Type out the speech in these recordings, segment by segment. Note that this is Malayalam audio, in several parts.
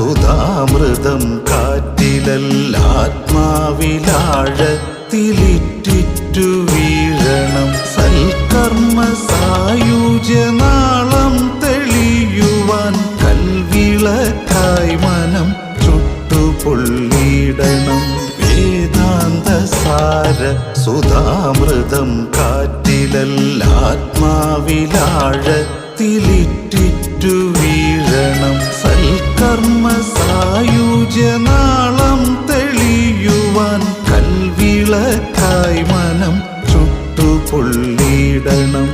സുധാമൃതം കാറ്റിലല്ലാത്മാവിലാഴത്തിലിറ്റിറ്റു വീഴണം. സൽക്കർമ്മ സായുജനാളം തെളിയുവാൻ കൽവിളക്കായി മനം ചുട്ടുപൊള്ളിയിടണം. വേദാന്തസാര സുധാമൃതം കാറ്റിലല്ലാത്മാവിലാഴത്തിലിറ്റിറ്റു വീഴണം. സൽക്കർമ്മ സായുജനാളം തെളിയുവാൻ കൽവിളക്കായി മനം ചുട്ടുപൊള്ളിയിടണം.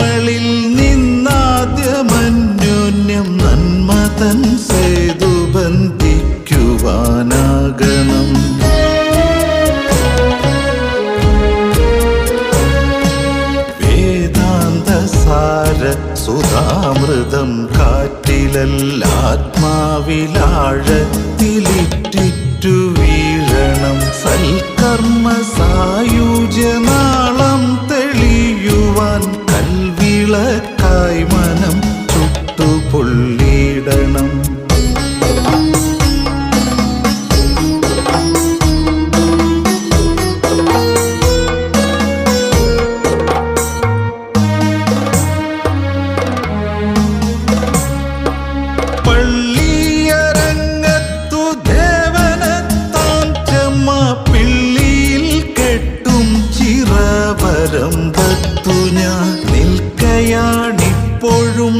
നമ്മളിൽ നിന്നാദ്യമന്യോന്യം നന്മതൻ സേതു ബന്ധിക്കുവാനാകണം. വേദാന്ത സാര സുധാമൃതം കാറ്റിലല്ലാത്മാവിലാഴത്തിലിറ്റിറ്റു വീഴണം. സൽക്കർമ്മ സായുജനാളം തെളിയുവാൻ കൽവിളക്കായി മനം ചുട്ടുപൊള്ളിയിടണം. പള്ളിയരങ്ങത്തു ദേവനത്താൻ നീയാണിപ്പോഴും